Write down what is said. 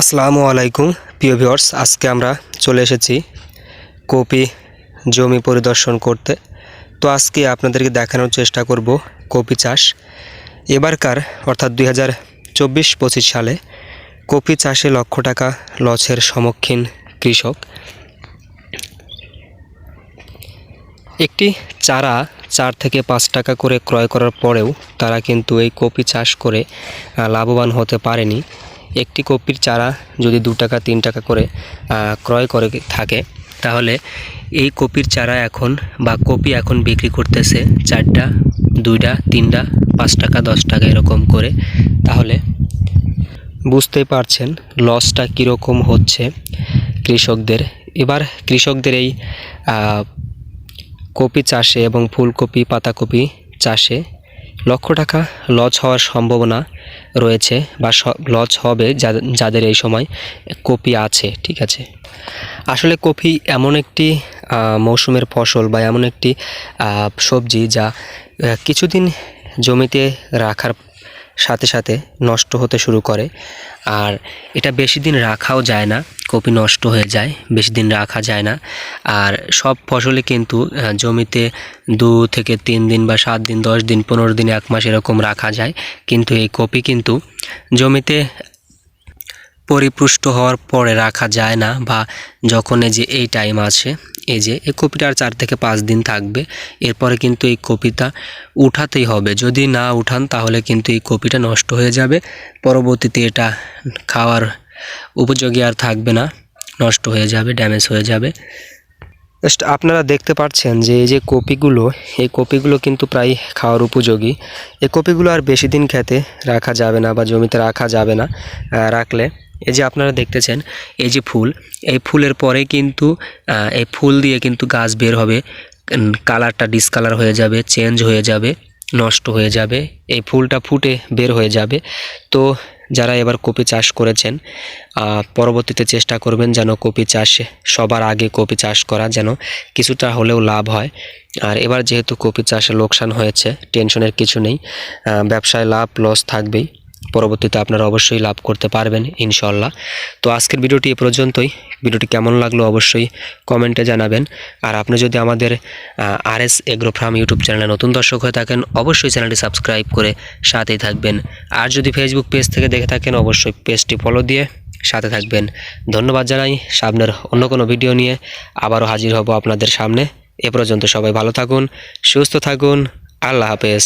আসসালামু আলাইকুম, প্রিয় ভিউয়ার্স। আজকে আমরা চলে এসেছি কপি জমি পরিদর্শন করতে। তো আজকে আপনাদেরকে দেখানোর চেষ্টা করব কপি চাষ। এবারকার, অর্থাৎ দুই হাজার চব্বিশ পঁচিশ সালে কপি চাষে লক্ষ টাকা লসের সম্মুখীন কৃষক। একটি চারা চার থেকে পাঁচ টাকা করে ক্রয় করার পরেও তারা কিন্তু এই কপি চাষ করে লাভবান হতে পারেনি। একটি কপির চারা যদি দু টাকা, তিন টাকা করে ক্রয় করে থাকে, তাহলে এই কপির চারা এখন বা কপি এখন বিক্রি করতেছে চারটা, দুইটা, তিনটা, পাঁচ টাকা, দশ টাকা এরকম করে। তাহলে বুঝতেই পারছেন লসটা কীরকম হচ্ছে কৃষকদের। এবার কৃষকদের এই কপি চাষে এবং ফুলকপি, পাতাকপি চাষে লক্ষ টাকা লস হওয়ার সম্ভাবনা রয়েছে বা লস হবে যাদের এই সময় কপি আছে, ঠিক আছে? আসলে কপি এমন একটি মৌসুমের ফসল বা এমন একটি সবজি যা কিছুদিন জমিতে রাখার সাথে সাথে নষ্ট হতে শুরু করে। আর এটা বেশি দিন রাখাও যায় না। কপি নষ্ট হয়ে যায়, বেশি দিন রাখা যায় না। আর সব ফসলে কিন্তু জমিতে দু থেকে তিন দিন বা সাত দিন, দশ দিন, পনেরো দিন, এক মাস এরকম রাখা যায়। কিন্তু এই কপি কিন্তু জমিতে পরিপুষ্ট হওয়ার পরে রাখা যায় না বা যখন এই যে এই টাইম আছে, এই যে এই কপিটা চার থেকে পাঁচ দিন থাকবে, এরপরে কিন্তু এই কপিটা উঠাতেই হবে। যদি না উঠান, তাহলে কিন্তু এই কপিটা নষ্ট হয়ে যাবে। পরবর্তীতে এটা খাওয়ার উপযোগী আর থাকবে না, নষ্ট হয়ে যাবে ড্যামেজ হয়ে যাবে। জাস্ট আপনারা দেখতে পাচ্ছেন যে এই যে কপিগুলো, এই কপিগুলো কিন্তু প্রায় খাওয়ার উপযোগী। এই কপিগুলো আর বেশি দিন খেতে রাখা যাবে না বা জমিতে রাখা যাবে না রাখলে। এই যে আপনারা দেখতেছেন, এই যে ফুল, এই ফুলের পরে কিন্তু এই ফুল দিয়ে কিন্তু গাছ বের হবে। কালারটা ডিসকালার হয়ে যাবে চেঞ্জ হয়ে যাবে, নষ্ট হয়ে যাবে, এই ফুলটা ফুটে বের হয়ে যাবে। তো যারা এবার কপি চাষ করেছেন পরবর্তীতে চেষ্টা করবেন যেন কপি চাষে, সবার আগে কপি চাষ করা যেন কিছুটা হলেও লাভ হয়। আর এবার যেহেতু কপি চাষে লোকসান হয়েছে টেনশনের কিছু নেই ব্যবসায় লাভ লস থাকবেই। পরবর্তীতে আপনারা অবশ্যই লাভ করতে পারবেন ইনশাল্লাহ তো আজকের ভিডিওটি এ পর্যন্তই। ভিডিওটি কেমন লাগল অবশ্যই কমেন্টে জানাবেন। আর আপনি যদি আমাদের R S agro farm YouTube চ্যানেলে নতুন দর্শক হয়ে থাকেন, অবশ্যই চ্যানেলটি সাবস্ক্রাইব করে সাথেই থাকবেন। আর যদি ফেসবুক পেজ থেকে দেখে থাকেন, অবশ্যই পেজটি ফলো দিয়ে সাথে থাকবেন। ধন্যবাদ জানাই। সামনের অন্য কোনো ভিডিও নিয়ে আবারও হাজির হব আপনাদের সামনে। এ পর্যন্ত সবাই ভালো থাকুন, সুস্থ থাকুন। আল্লাহ হাফেজ।